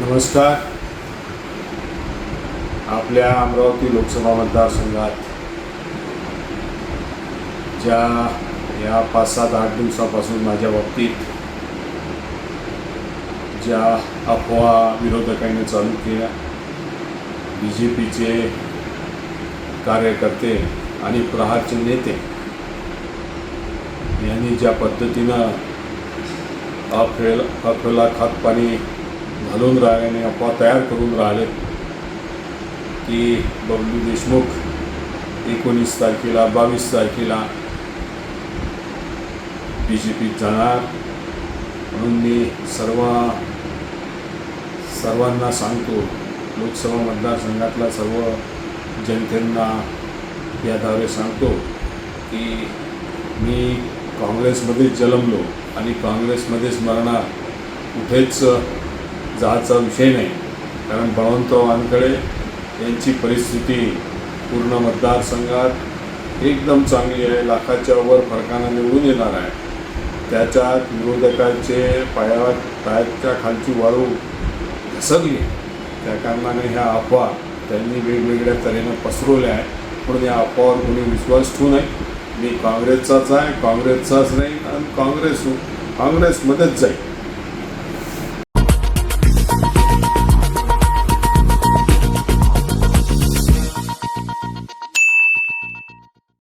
नमस्कार. आपल्या अमरावती लोकसभा मतदारसंघात ज्या या पाच सात आठ दिवसापासून माझ्या बाबतीत ज्या अफवा विरोधकांनी चालू केल्या बी जे पीचे कार्यकर्ते आणि प्रहारचे नेते यांनी ज्या पद्धतीनं अफेल अफेला खतपाणी घालून राहिल्याने अफवा तयार करून राहिले की बबलू देशमुख एकोणीस तारखेला बावीस तारखेला बी जे पीत जाणार. म्हणून मी सर्व सर्वांना सांगतो लोकसभा मतदारसंघातल्या सर्व जनतेंना याद्वारे सांगतो की मी काँग्रेसमध्येच जन्मलो आणि काँग्रेसमध्येच मरणार कुठेच जायचा विषय नाही. कारण बळवंतवांकडे यांची परिस्थिती पूर्ण मतदारसंघात एकदम चांगली आहे. लाखाच्या वर फरकानं निवडून येणार आहे. त्याच्यात विरोधकाचे पाया पायाच्या खालची वाळू घसरली त्या कारणाने ह्या अफवा त्यांनी वेगवेगळ्या तऱ्हेनं पसरवल्या आहे म्हणून या अफवावर कोणी विश्वास ठेवू नये. मी काँग्रेसचाच आहे. काँग्रेसचाच नाही आणि काँग्रेस काँग्रेसमध्येच जाईल.